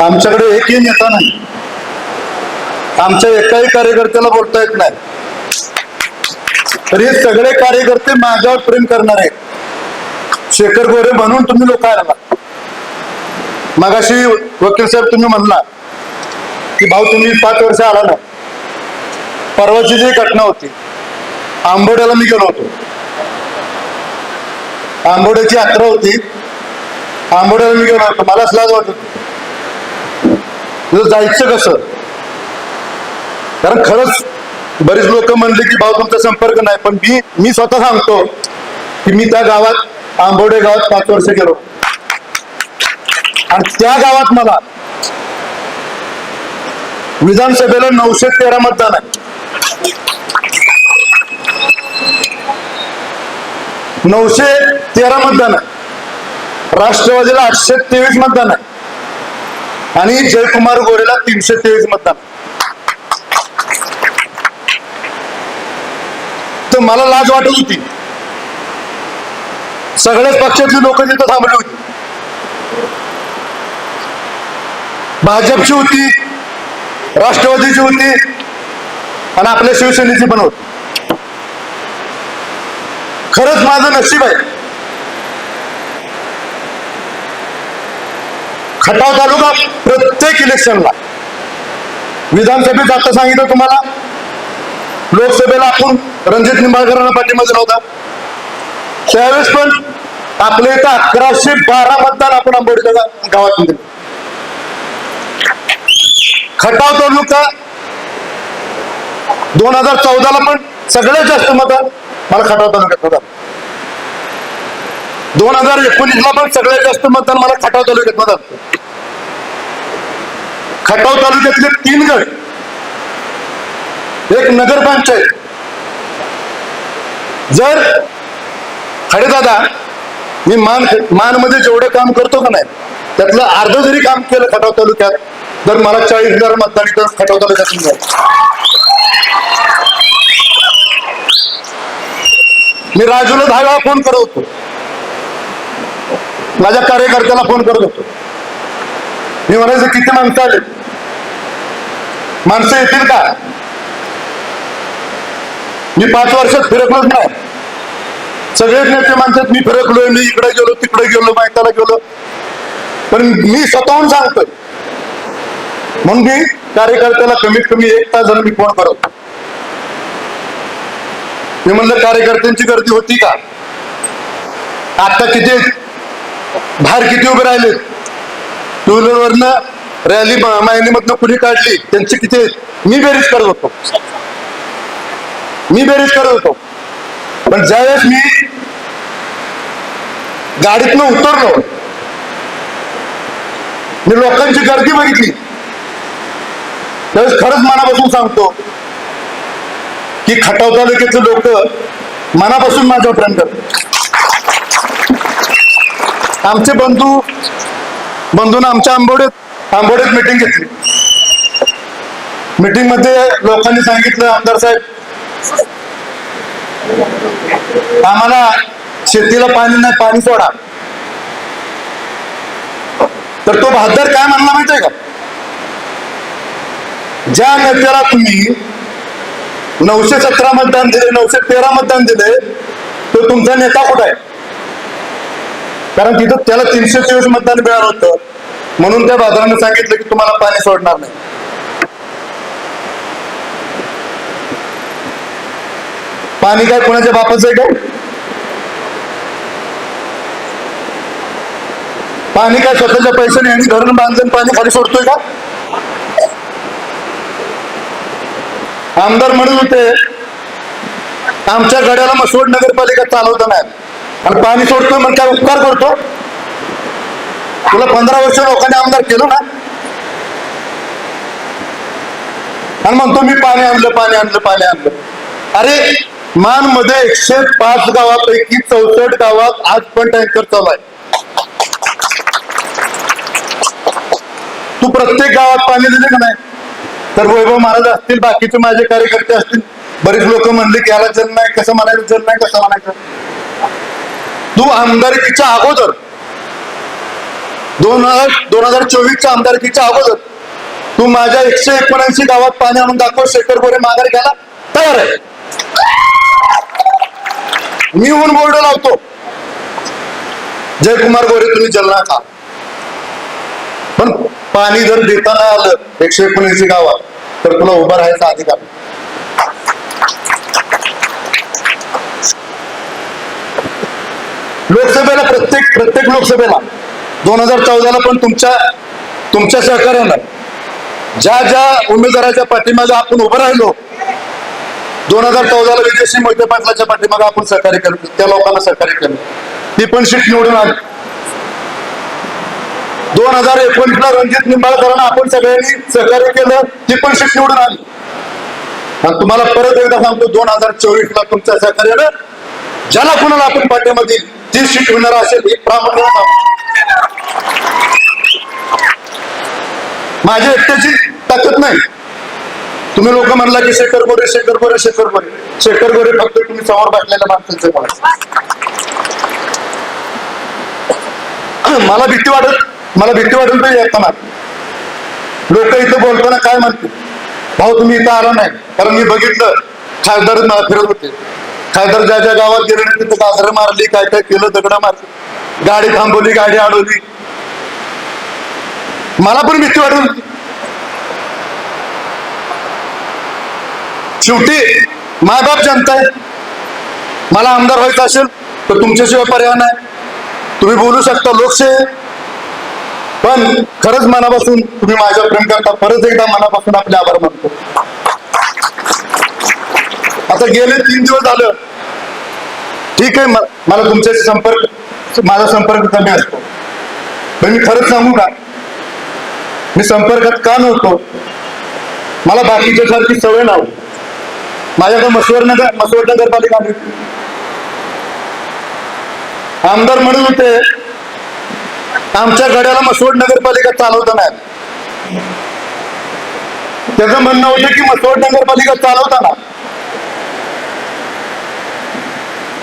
आमच्याकडे एकही नेता नाही. आमच्या एकाही कार्यकर्त्याला बोलता येत नाही. तर हे सगळे कार्यकर्ते माझ्यावर प्रेम करणार आहेत. शेखर गोरे म्हणून तुम्ही लोक आला. मगाशी वकील साहेब तुम्ही म्हणला की भाऊ तुम्ही पाच वर्ष आला ना. परवाची जी घटना होती आंबोड्याला मी गेलो होतो. आंबोड्याची यात्रा होती. आंबोड्याला मी गेलो होतो. मलाच लाज वाटत होती. तुझं जायचं कसं? कारण खरंच बरीच लोक म्हणले की भाऊ तुमचा संपर्क नाही. पण मी मी स्वतः सांगतो की मी त्या गावात आंबोडे गावात पाच वर्ष गेलो. आणि त्या गावात मला विधानसभेला नऊशे तेरा मतदान आहे. नऊशे तेरा मतदान आहे. राष्ट्रवादीला आठशे तेवीस मतदान आहे. आणि जयकुमार गोरेला तीनशे तेवीस मतदान. तर मला लाज वाटत होती. सगळ्याच पक्षातली लोक तिथं थांबली होती. भाजपची होती राष्ट्रवादीची होती आणि आपल्या शिवसेनेची पण होती. खरंच माझं नशीब आहे. खटाव तालुका प्रत्येक इलेक्शनला. विधानसभेत आता सांगितलं तुम्हाला लोकसभेला आपण रणजित निंबाळकरांना पाठिंबा दिला होता. त्यावेळेस पण आपल्या इथं अकराशे बारा मतदान आपण आंबोडीच्या गावात गावातून दिले. खटाव तालुका दोन हजार चौदाला पण सगळ्यात जास्त मतदान मला खटाव तालुक्यात होता. दोन हजार एकोणीसला पण सगळ्यात जास्त मतदान मला खटाव तालुक्यात मतदान खटाव तालुक्यातले तीन गट एक नगरपंचायत जर खडे दादा मी मान मानमध्ये जेवढं काम करतो का नाही त्यातलं अर्ध जरी काम केलं खटाव तालुक्यात तर मला चाळीस हजार मतदान इथं खटाव तालुक्यात मिळालं. मी राजूला दहा वेळा फोन करवतो माझ्या कार्यकर्त्याला फोन करत होतो. मी म्हणायचं किती माणसं आले माणसं येतील का? मी पाच वर्षात फिरकलोच नाही. सगळेच नेते माणसात मी फिरकलोय मी इकडे गेलो तिकडे गेलो माहिताला गेलो. पण मी स्वतःहून सांगतोय. म्हणून मी कार्यकर्त्याला कमीत कमी एक तास जर मी फोन करत मी म्हणलं कार्यकर्त्यांची गर्दी होती का? आता किती बाहेर किती उभे राहिले? टू व्हीलरवरनं रॅली मायनीमधनं कुणी काढली? त्यांची किती? मी बेरीज करत होतो. मी बेरीज करत होतो. पण ज्यावेळेस मी गाडीतनं उतरलो मी लोकांची गर्दी बघितली. त्यावेळेस खरंच मनापासून सांगतो की खटाव तालुक्याचे लोक मनापासून माझ्यावर प्रेम करतात. आमचे बंधू बंधून आमच्या आंबोड्यात आंबोड्यात मिटिंग घेतली. मीटिंगमध्ये लोकांनी सांगितलं आमदार साहेब आम्हाला शेतीला पाणी नाही पाणी सोडा. तर तो बहादर काय म्हणला माहितीये का? ज्या नेत्याला तुम्ही नऊशे सतरा मतदान दिले नऊशे तेरा मतदान दिले तो तुमचा नेता कुठं आहे? कारण तिथं त्याला तीनशे चोवीस मतदान मिळालं होतं. म्हणून त्या बाजाराने सांगितलं की तुम्हाला पाणी सोडणार नाही. पाणी काय कोणाच्या बापाचं आहे का पाणी काय स्वतःच्या पैशाने आणि धरण बांधून पाणी खाली सोडतोय का? आमदार म्हणत होते. आमच्या गड्याला मसवड नगरपालिका चालवत नाही. आणि पाणी सोडतोय मग काय उपकार करतो. तुला पंधरा वर्ष लोकांनी आमदार केलं ना? आणि म्हणतो मी पाणी आणलं पाणी आणलं पाणी आणलं. अरे मानमध्ये एकशे पाच गावापैकी चौसष्ट गावात आज पण टँकर चालू आहे. तू प्रत्येक गावात पाणी दिले का नाही? तर वैभव महाराज असतील बाकीचे माझे कार्यकर्ते असतील. बरेच लोक म्हणले की याला जल नाही कसं म्हणायचं जल नाही कसं म्हणायचं? तू आमदारकीच्या अगोदर. दोन हजार दोन हजार चोवीसच्या आमदारकीच्या अगोदर. तू माझ्या एकशे एकोणऐंशी गावात पाणी आणून दाखव शेखर गोरे माघार घ्यायला. तयार आहे. मी होऊन बोर्ड लावतो. जयकुमार गोरे तुम्ही जलना खा. पण पाणी जर देताना आलं एकशे एकोणऐंशी गावात तर तुला उभं राहायचा अधिकार. लोकसभेला प्रत्येक प्रत्येक लोकसभेला. दोन हजार चौदाला पण तुमच्या तुमच्या सहकार्यानं ज्या ज्या उमेदवाराच्या पाठीमागे आपण उभं राहिलो दोन हजार चौदाला विजयसिंह मोहिते पाटलाच्या पाठीमागे आपण सहकार्य केलं त्या लोकांना सहकार्य केलं. ती पण सीट निवडून आली. दोन हजार एकोणीसला रणजित निंबाळकरांना आपण सगळ्यांनी सहकार्य केलं ती पण सीट निवडून आली. आणि तुम्हाला परत एकदा सांगतो दोन हजार चोवीसला तुमच्या सहकार्यानं ज्याला कुणाला आपण पाठीमध्ये ती सीट होणार असेल ही प्रामुख्याने माझ्या एकट्याची ताकद नाही. तुम्ही लोक म्हणला की शेखर गोरे शेखर गोरे शेखर गोरे. शेखर गोरे फक्त तुम्ही समोर बसलेल्या माणसांचे माणसं मला भीती वाटत मला भीती वाटत तरी येताना लोक इथं बोलताना काय म्हणते भाऊ तुम्ही इथं आला नाही. कारण मी बघितलं खासदार मला फिरत होते. खासदार ज्या ज्या गावात गेले तिथं गाजर मारली काय काय केलं दगड मारली गाडी थांबवली गाडी अडवली. मला पण भीती वाटत होती शेवटी मायबाप जनता आहे. मला आमदार व्हायचं असेल तर तुमच्याशिवाय पर्याय नाही. तुम्ही बोलू शकता लोकशाही. पण खरंच मनापासून तुम्ही माझ्या प्रेम करता परत एकदा मनापासून आपले आभार मानतो. आता गेले तीन दिवस झालं. ठीक आहे मला तुमच्याशी संपर्क माझा संपर्क कमी असतो. पण मी खरंच सांगू का? मी संपर्कात का नव्हतो? मला बाकीच्या सारखी सवय नव्हती माझ्याकडे मसवड नगर मसवड नगरपालिका आली आमदार म्हणत होते आमच्या गड्याला मसवड नगरपालिका चालवता नाही. त्याचं म्हणणं होतं की मसवड नगरपालिका चालवताना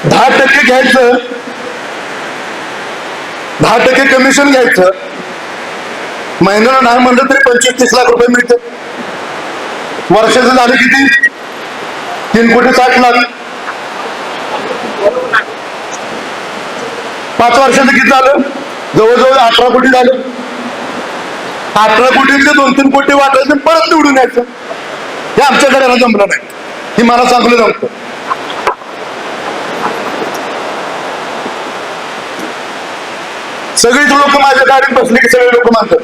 दहा टक्के घ्यायचं. दहा टक्के कमिशन घ्यायचं. महिन्याला नाही म्हणलं तरी पंचवीस तीस लाख रुपये मिळते वर्षाचं झालं किती? तीन कोटी साठ लाख. पाच वर्षाचं किती झालं? जवळजवळ अठरा कोटी झालं. अठरा कोटीचे दोन तीन कोटी वाटायचं परत निवडून यायचं. हे आमच्याकडे घराला जमलं नाही. हे मला चांगलं जमतं सगळीच लोक माझ्या गाडीत बसले की सगळे लोक म्हणतात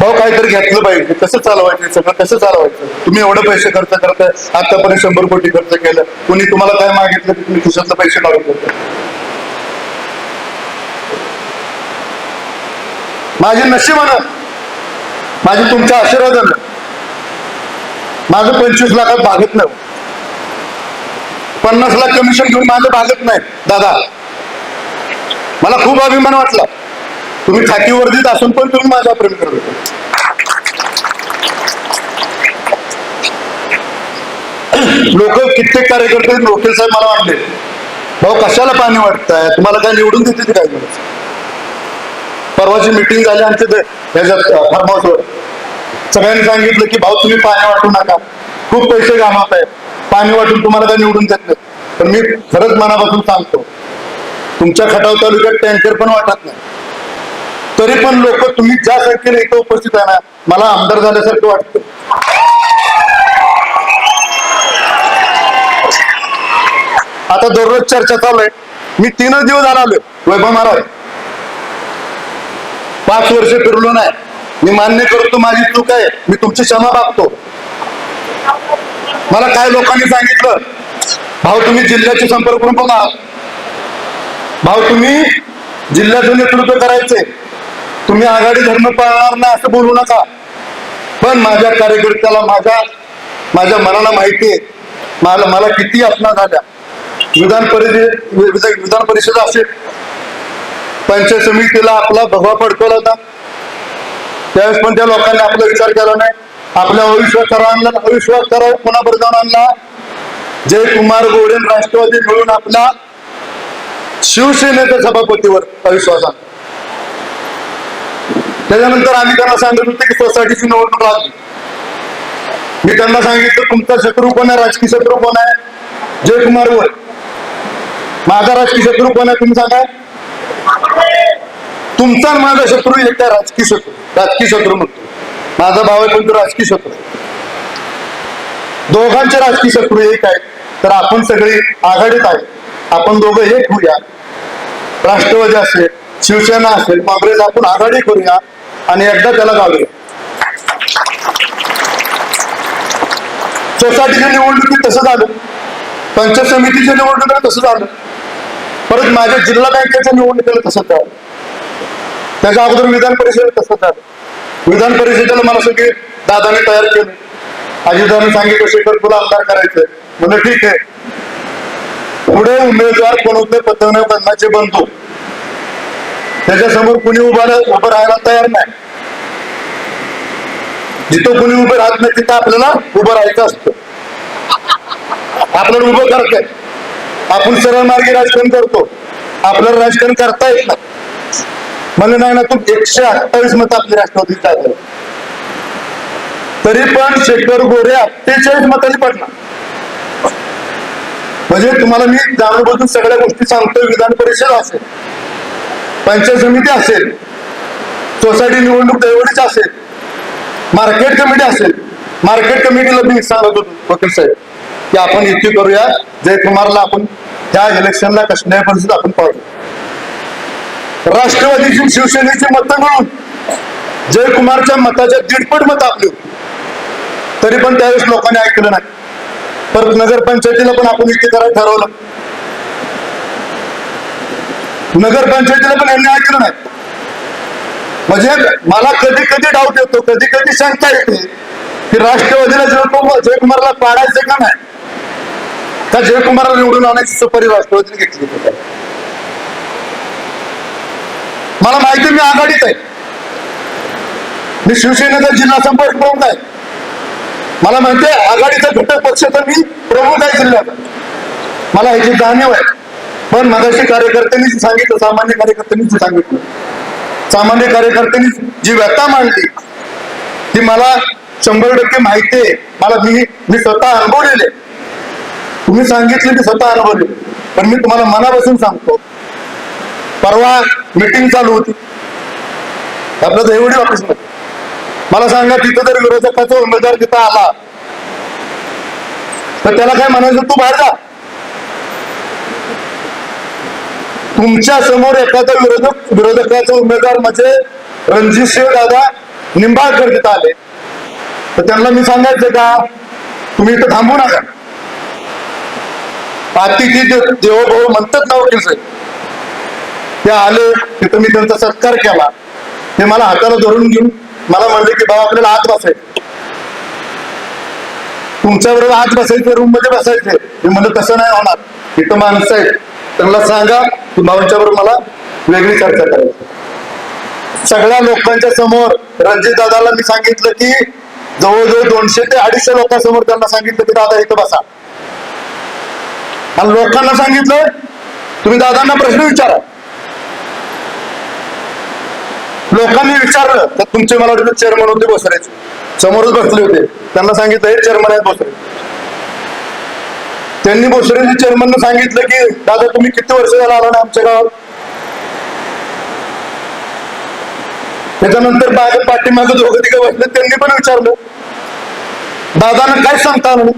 भाऊ काहीतरी घेतलं पाहिजे कसं चालवायचं सगळं कसं चालवायचं? तुम्ही एवढं पैसे खर्च करताय आतापर्यंत शंभर कोटी खर्च केलं कुणी तुम्हाला काय मागितलं की तुम्ही खिशातलं पैसे काढून माझे नशे नशिबानं माझे तुमच्या आशीर्वादानं माझं पंचवीस लाखात भागत नाही. पन्नास लाख कमिशन घेऊन माझं भागत नाही दादा. मला खूप अभिमान वाटला. तुम्ही खाकी वर्दीत असून पण तुम्ही माझ्या प्रेम करत होता. लोक कित्येक कार्यकर्ते लोकल साहेब मला वाटले. भाऊ कशाला पाणी वाटताय? तुम्हाला काय निवडून देते काय परवाची मिटिंग झाली आमच्या ह्याच्यात फार्महाऊसवर सगळ्यांनी सांगितलं की भाऊ तुम्ही पाणी वाटू नका. खूप पैसे घालवत आहे पाणी वाटून तुम्हाला काय निवडून देत नाही. पण मी खरंच मनापासून सांगतो तुमच्या खटाव तालुक्यात टँकर पण वाटत नाही. तरी पण लोक तुम्ही ज्या संख्येने इथं उपस्थित आहे ना मला आमदार झाल्यासारखं वाटतं. आता दररोज चर्चा चालू आहे. मी तीनच दिवस आलो वैभव महाराज. पाच वर्ष फिरलो नाही. मी मान्य करतो माझी चूक आहे. मी तुमची क्षमा मागतो. मला काय लोकांनी सांगितलं? भाऊ तुम्ही जिल्ह्याचे संपर्क करून बघा. भाऊ तुम्ही जिल्ह्याचं नेतृत्व करायचे तुम्ही आघाडी धर्म पाळणार नाही असं बोलू नका. पण माझ्या कार्यकर्त्याला माझ्या माझ्या मनाला माहिती आहे. मला मला किती यातना झाल्या विधान परिषद विधान परिषद असेल. पंचायत समितीला आपला भगवा पडकवला होता. त्यावेळेस पण त्या लोकांनी आपला विचार केला नाही. आपल्या अविश्वास करावा आणला अविश्वास करावा कोणाबरोबर जाऊन आणला? जयकुमार गोडे राष्ट्रवादी मिळून आपला शिवसेनेच्या सभापतीवर अविश्वास आणला त्याच्यानंतर आम्ही त्यांना सांगत होतो की सोसायटीची निवडणूक लागली. मी त्यांना सांगितलं तुमचा शत्रू कोण आहे? राजकीय शत्रू कोण आहे? जयकुमार वर माझा राजकीय शत्रू कोण आहे? तुम्ही सांगा. तुमचा आणि माझा शत्रू एक आहे राजकीय शत्रू. राजकीय शत्रू म्हणतो. माझा भाव आहे पण तो राजकीय शत्रू? दोघांचे राजकीय शत्रू एक आहेत तर आपण सगळे आघाडीत आहे आपण दोघं एक होऊया. राष्ट्रवादी असेल शिवसेना असेल काँग्रेस आपण आघाडी करूया. आणि एकदा त्याला गावले सोसायटीच्या निवडणुकीत तसं झालं. पंचायत समितीच्या निवडणुकीला तसं झालं. परत माझ्या जिल्हा बँकेच्या निवडणुकीला तसं झालं. त्याच्या अगोदर विधान परिषदेला तसं झालं. विधान परिषदेला मला सगळे दादाने तयार केलं. अजितदाने सांगितलं शेखर तुला आमदार करायचंय. म्हणजे ठीक आहे. पुढे उमेदवार कोण पतंग बंधाचे बनतो त्याच्यासमोर कुणी उभा उभं राहायला तयार नाही. जिथं कुणी उभं राहत नाही तिथं आपल्याला उभं राहायचं असतं. आपल्याला उभं करते आपण सरळ मार्गी राजकारण करतो. आपल्याला राजकारण करता येत नाही. म्हणलं नाही ना तू एकशे अठ्ठावीस मत आपली राष्ट्रवादी जागा तरी पण शेखर गोरे अठ्ठेचाळीस मतांनी पडणार. म्हणजे तुम्हाला मी जाणून सगळ्या गोष्टी सांगतोय विधान परिषद असेल. पंचायत समिती असेल सोसायटी निवडणूक एवढीच असेल मार्केट कमिटी असेल मार्केट कमिटीला मी सांगत होतो वकील साहेब की आपण युती करूया जयकुमारला आपण त्या इलेक्शनला कसल्या परिस्थितीत आपण पाहू. राष्ट्रवादीची शिवसेनेची मतं मिळून जयकुमारच्या मताच्या दीडपट मत आपली होती. तरी पण त्यावेळेस लोकांनी ऐकलं नाही. परत नगरपंचायतीला पण आपण युती करायला ठरवलं. नगरपंचायतीला पण यांनी ऐकलं नाही. म्हणजे मला कधी कधी डाऊट येतो कधी कधी शंका येते की राष्ट्रवादीला जयकुमार जयकुमारला पाडायचं का नाही? त्या जयकुमारला निवडून आणायची सुपारी राष्ट्रवादीने घेतली मला माहिती मी आघाडीत आहे. मी शिवसेनेचा जिल्हा संपर्क प्रमुख आहे. मला माहिती आहे आघाडीचा घटक पक्ष तर मी प्रमुख आहे जिल्ह्यात. मला ह्याची जाणीव आहे. पण मगाशी कार्यकर्त्यांनी सांगितलं सामान्य कार्यकर्त्यांनी सांगितलं. सामान्य कार्यकर्त्यांनी जी व्यथा मांडली ती मला शंभर टक्के माहिती आहे. मला मी मी स्वतः अनुभवलेले तुम्ही सांगितले मी स्वतः अनुभवले पण मी तुम्हाला मनापासून सांगतो परवा मीटिंग चालू होती. आपलं देवडी ऑफिसमध्ये मला सांगा तिथं जर विरोधकाचा उमेदवार तिथं आला. तर त्याला काय म्हणायचं तू बाहेर जा. तुमच्यासमोर एखादा विरोधक विरोधकाचा उमेदवार म्हणजे रणजित सिंह दादा निंबाळकर तिथं आले. तर त्यांना मी सांगायचं का तुम्ही इथं थांबू नका. पातीची दे- म्हणतात ना वकील साहेब ते आले तिथं मी त्यांचा सत्कार केला. ते मला हाताला धरून घेऊन मला म्हणले की बाबा आपल्याला आत बसायचं तुमच्या बरोबर आत बसायचं रूममध्ये बसायचे मी म्हणलं तसं नाही होणार. इथं माणसं आहेत. त्यांना सांगा की भाऊंच्या बरोबर मला वेगळी चर्चा करायची. सगळ्या लोकांच्या समोर रणजित दादाला मी सांगितलं की जवळजवळ दोनशे ते अडीचशे लोकांसमोर त्यांना सांगितलं की दादा इथं बसा. आणि लोकांना सांगितलं तुम्ही दादांना प्रश्न विचारा. लोकांनी विचारलं तर तुमचे मला वाटतं चेअरमन होते बसरायचे समोरच बसले होते. त्यांना सांगितलं हे चेअरमन आहेत बसरायचे त्यांनी बोसरेजी चेअरमन सांगितलं की दादा तुम्ही किती वर्ष झाला आला ना आमच्या गावात? त्याच्यानंतर माझ्या पाठीमागे दोघं तिघं बसले त्यांनी पण विचारलं. दादानं काय सांगता आलं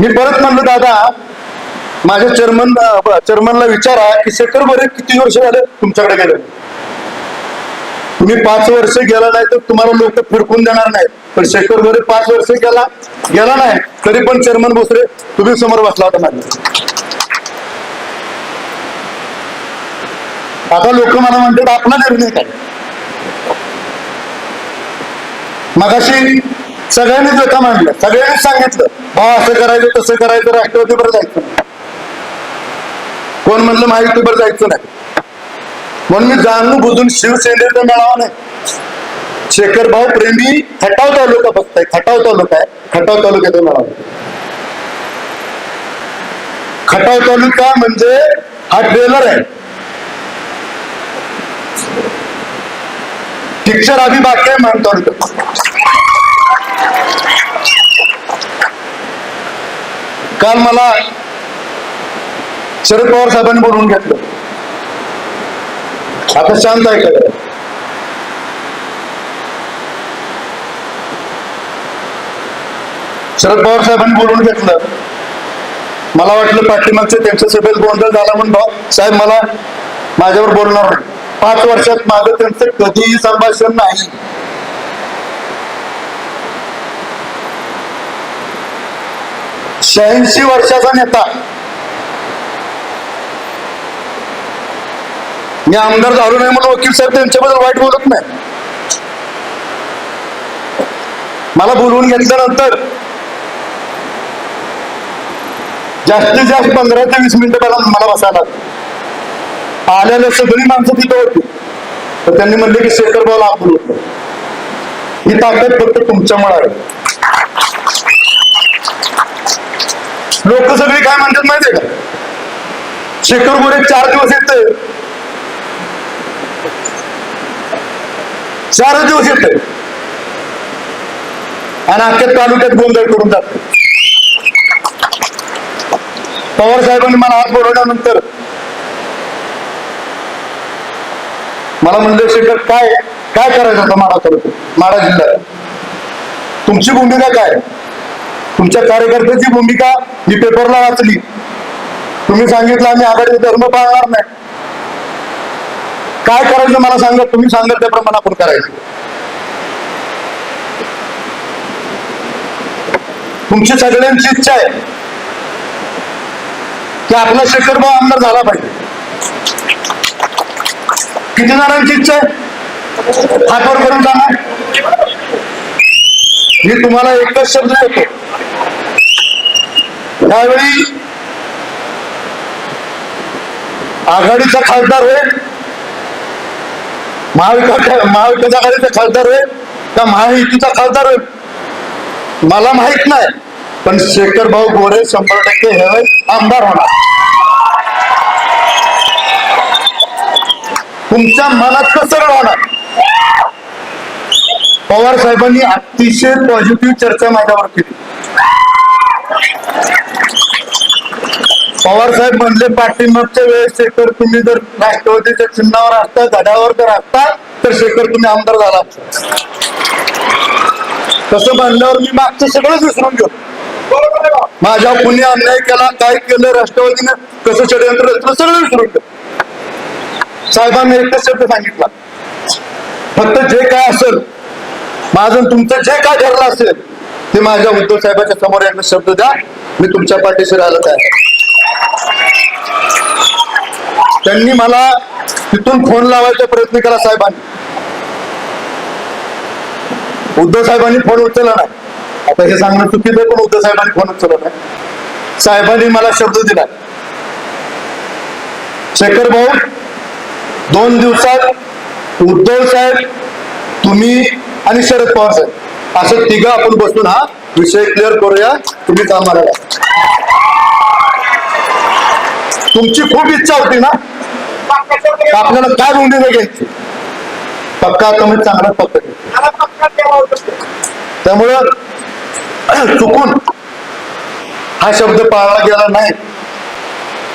मी परत म्हणलं दादा माझ्या चेअरमन चेअरमनला विचारा की शेखर बरे किती वर्ष झाले तुमच्याकडे गेले? तुम्ही पाच वर्ष गेला नाही तर तुम्हाला लोक फिरकून देणार नाही पण शेखर भरे पाच वर्ष गेला गेला नाही तरी पण चेअरमन भोसरे तुम्ही समोर बसला होता माझ्या आता लोक मला म्हणतात आपला निर्णय काय? मगाशी सगळ्यांनीच व्यथा मांडल्या. सगळ्यांनीच सांगितलं भाऊ असं करायचं तसं करायचं राष्ट्रवादीवर जायचं कोण म्हणलं माहितीवर जायचं नाही. म्हणून मी जाणून बुजून शिवसेनेचा मेळावा नाही. शेखर भाऊ प्रेमी खटाव तालुका बघताय खटाव तालुका आहे. खटाव तालुक्याचा मेळावा खटाव तालुका म्हणजे हा ट्रेलर आहे. पिक्चर अभी बाकी आहे म्हणतो काल मला शरद पवार साहेबांनी बोलवून घेतलं. आता शांत आहे का शरद पवार साहेबांनी बोलून घेतलं. मला वाटलं पाठीमागचं त्यांच्या सभेत गोंधळ झाला म्हणून भाऊ साहेब मला माझ्यावर बोलणार नाही. पाच वर्षात माझं त्यांचं कधीही संभाषण नाही. शहाऐंशी वर्षाचा नेता. मी आमदार झालो नाही म्हणून वकील साहेब त्यांच्याबद्दल वाईट बोलत नाही. मला बोलवून घेतल्यानंतर जास्तीत जास्त पंधरा ते वीस मिनिटं पहिला मला बसायला आल्याला सगळी माणसं तिथं होती. तर त्यांनी म्हणले की शेखर भाऊला आपण होतो ही ताकद फक्त तुमच्यामुळे आहे. लोक सगळी काय म्हणतात माहितीये का? शेखर गोरे चार दिवस येते चारच दिवस येते आणि अख्ख्या तालुक्यात गोंधळ करून जातो पवार साहेबांनी मला हात बोलवल्यानंतर मला म्हणलं शेखर काय काय करायचं होतं माडा तालुक्यात माडा जिल्ह्यात तुमची भूमिका काय? तुमच्या कार्यकर्त्याची भूमिका मी पेपरला वाचली. तुम्ही सांगितलं आम्ही आघाडीचा धर्म पाळणार नाही. काय करायचं मला सांगा तुम्ही सांगा त्याप्रमाणे आपण करायचं. तुमची सगळ्यांची इच्छा आहे. की आपला शेखर भाऊ आमदार झाला पाहिजे. किती जणांची इच्छा आहे? हातवर करून जाणार. मी तुम्हाला एकच शब्द देतो. त्यावेळी आघाडीचा खासदार होय महाविकास महाविकास आघाडीचा खासदार होय का महायुतीचा खासदार होय मला माहीत नाही. पण शेखर भाऊ गोरे शंभर टक्के हे आमदार होणार. तुमच्या मनात कसं होणार पवार साहेबांनी अतिशय पॉझिटिव्ह चर्चा माझ्यावर केली. पवार साहेब म्हणले पाठिंबाच्या वेळेस शेखर तुम्ही जर राष्ट्रवादीच्या चिन्हावर असता धड्यावर जर असता तर शेखर तुम्ही आमदार झाला तसं म्हणल्यावर मी मागचं सगळंच विसरून घेतो माझ्या कुणी अन्याय केला काय केलं राष्ट्रवादीने कसं षडयंत्र रचलं सगळं विसरून घेतो साहेबांनी एकच शब्द सांगितला. फक्त जे काय असेल माझं तुमचं जे काय ठरलं असेल ते माझ्या उद्धव साहेबांच्या समोर एकदा शब्द द्या मी तुमच्या पाठीशी राहिलं काय त्यांनी मला तिथून फोन लावायचा प्रयत्न केला साहेबांनी. उद्धव साहेबांनी फोन उचलला नाही. आता हे सांगणं चुकीचं पण उद्धव साहेबांनी फोन उचलला नाही. साहेबांनी मला शब्द दिला. शेखर भाऊ दोन दिवसात उद्धव साहेब तुम्ही आणि शरद पवार साहेब असं तिघं आपण बसून हा विषय क्लिअर करूया. तुम्ही कामाला लागा. तुमची खूप इच्छा होती ना? आपल्याला काय भूमिका घ्यायची पक्का कमी चांगला पक्का. त्यामुळं चुकून हा शब्द पाळला गेला नाही.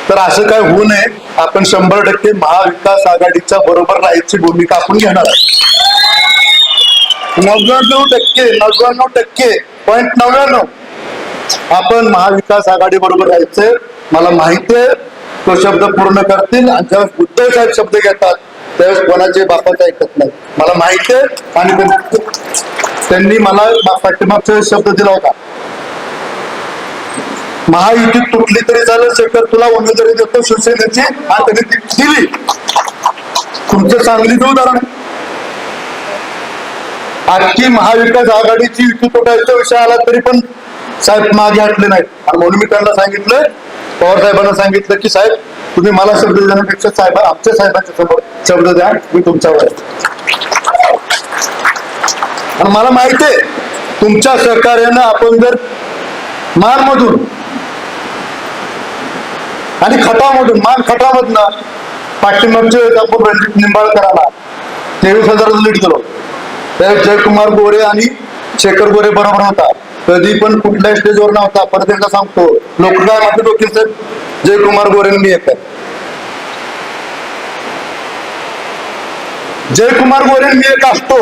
तर असं काय होऊ नये. आपण शंभर टक्के महाविकास आघाडीच्या बरोबर राहायची भूमिका आपण घेणार आहे. नव्याण्णव टक्के नव्याण्णव टक्के पॉईंट नव्याण्णव. आपण महाविकास आघाडी बरोबर राहायचंय. मला माहिती आहे. तो शब्द पूर्ण करतील आणि ज्यावेळेस उद्धव साहेब शब्द घेतात त्यावेळेस कोणाचे बापाचं ऐकत नाही. मला माहिती आहे आणि त्यांनी मला पाठीमागचा शब्द दिला होता. महायुती तुटली तरी झालं शेखर तुला उमेदवारी देतो शिवसेनेची हा त्यांनी ती दिली. तुमचं सांगलीचं उदाहरण. आजची महाविकास आघाडीची युती तुटायचा विषय आला तरी पण साहेब मागे हटले नाहीत. आणि म्हणून मी त्यांना सांगितलं पवार साहेबांना सांगितलं की साहेब तुम्ही मला शब्द देण्यापेक्षा साहेब आमच्या साहेबांच्या समोर शब्द द्या मी तुमच्यावर आणि मला माहिती आहे तुमच्या सहकार्यानं आपण जर मानमधून आणि खटामधून मान खटामधनं पाठिंबाचे आपण रणजित निंबाळकराला तेवीस हजार लीड दिलं त्यावेळेस जयकुमार गोरे आणि शेखर गोरे बरोबर होता. कधी पण कुठल्या स्टेजवर नव्हता. परत एकदा सांगतो. लोक काय म्हणतात वकील साहेब. जयकुमार गोरे मी एक जयकुमार गोरे मी एक असतो.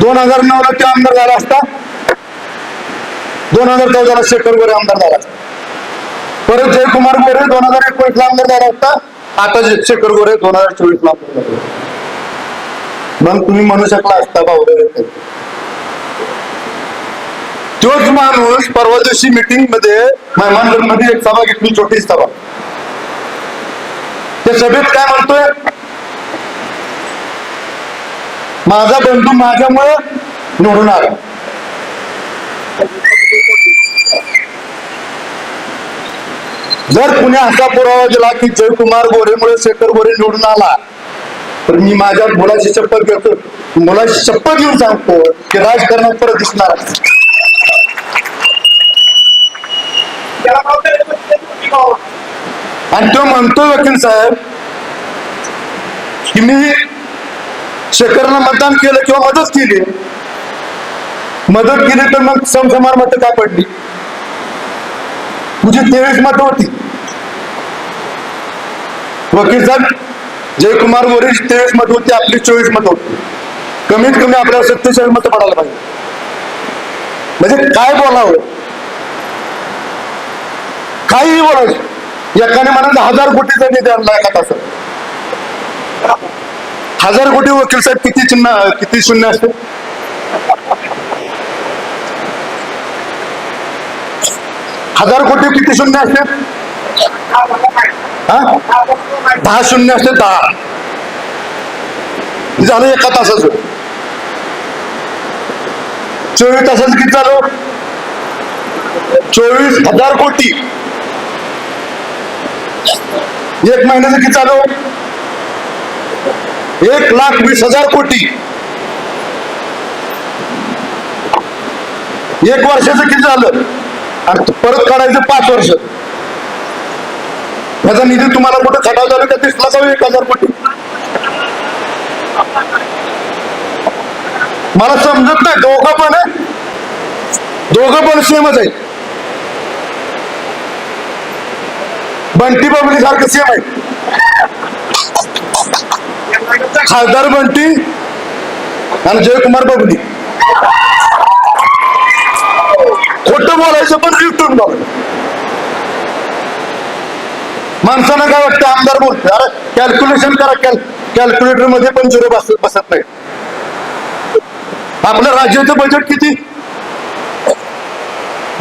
दोन हजार नऊ ला ते आमदार झाला असता. दोन हजार चौदाला शेखर गोरे आमदार झाला असता. परत जयकुमार गोरे दोन हजार एकोणीस ला आमदार झाला असता. आता शेखर गोरे दोन हजार चोवीस ला आमदार झाले. मग तुम्ही म्हणू शकला असता भाऊ. तोच माणूस परवा दिवशी मीटिंगमध्ये मेहमानगडमध्ये एक सभा घेतली छोटी सभा. त्या सभेत काय म्हणतोय? माझा बंधू माझ्यामुळे निवडून आला. जर पुणे असा पुरावा दिला की जयकुमार गोरेमुळे शेखर गोरे निवडून आला तर मी माझ्या मुलाची शपथ घेतो. मुलाची शपथ घेऊन सांगतो की राजकारणात परत दिसणार आणि तो म्हणतो वकील साहेब की मी शेखरला मतदान केलं किंवा मदत केली. मदत केली तर मग समसमान मत काय पडली? तुझी तेवीस मत होती. वकील साहेब जयकुमार वरील तेवीस मत होती आपली चोवीस मत होती. कमीत कमी आपल्याला सत्तेचाळीस मत पडायला पाहिजे. म्हणजे काय बोलावं? काहीही बोलायचं. एकाने म्हणायचं हजार कोटीचा निधी आणला एका तासात. हजार कोटी वकील साहेब किती चिन्ह किती शून्य असते हजार कोटी किती शून्य असते हा? दहा शून्य असते दहा. झालं एका तासाचं. चोवीस तासाचं किती झालं? चोवीस हजार कोटी. एक महिन्याचं किती चालू? एक लाख वीस हजार कोटी. एक वर्षाचं किती झालं? आणि परत काढायचं पाच वर्ष. त्याचा निधी तुम्हाला कुठं खटाव झालं का दिसला का एक हजार कोटी. मला समजत नाही. दोघं पण आहे. दोघं पण सेमच आहे. बंटी बबली सारखं सेम आहे. खासदार बंटी आणि जयकुमार बबली. खोट बोलायचं पण रिटून बोलायचं माणसानं काय वाटतं? आमदार बोलतो अरे कॅल्क्युलेशन करा. कॅल कॅल्क्युलेटरमध्ये पण झिरो बसत बसत नाही. आपल्या राज्याचं बजेट किती?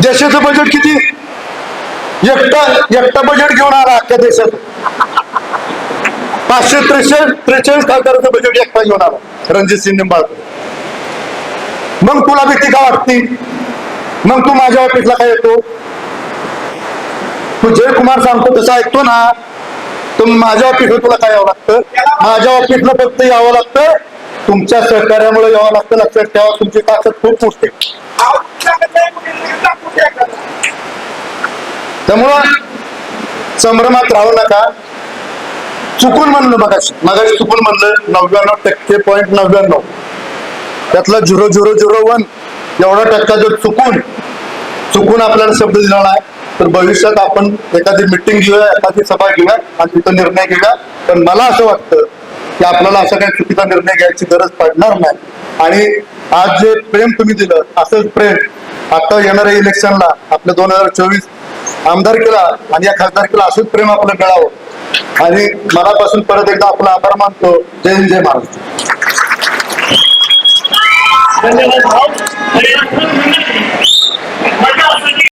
देशाचं बजेट किती? एकटा एकटा बजेट घेऊन आला अख्ख्या देशात. पाचशे त्रेचाळीस त्रेचाळीस खासदाराचं बजेट एकटा घेऊन आला रणजित सिंह निंबाळकर. मग तुला भीती का वाटती? मग तू माझ्या ऑफिसला काय येतो? तू जयकुमार सांगतो तसं ऐकतो ना. तर माझ्या ऑफिसला तुला काय यावं लागतं? माझ्या ऑफिसला फक्त यावं लागतं तुमच्या सहकार्यामुळे यावं लागतं लक्षात ठेवा तुमची ताकद खूप मोठी त्यामुळं संभ्रमात राहू नका. चुकून म्हणलं मगाशी. मगाशी चुकून म्हणलं नव्याण्णव टक्के पॉईंट नव्याण्णव. त्यातला झिरो झिरो झिरो वन एवढा टक्का जर चुकून चुकून आपल्याला शब्द दिला नाही तर भविष्यात आपण एखादी मिटिंग घेऊया एखादी सभा घेऊया आणि तिथं निर्णय घेऊया. पण मला असं वाटतं की आपल्याला असा काही चुकीचा निर्णय घ्यायची गरज पडणार नाही. आणि आज जे प्रेम तुम्ही दिलं असंच प्रेम. आता येणाऱ्या इलेक्शनला आपल्या दोन हजार चोवीस आमदारकीला आणि या खासदारकीला असंच प्रेम आपलं मिळावं. आणि मनापासून परत एकदा आपला आभार मानतो. जय हिंद जय महाराष्ट्र.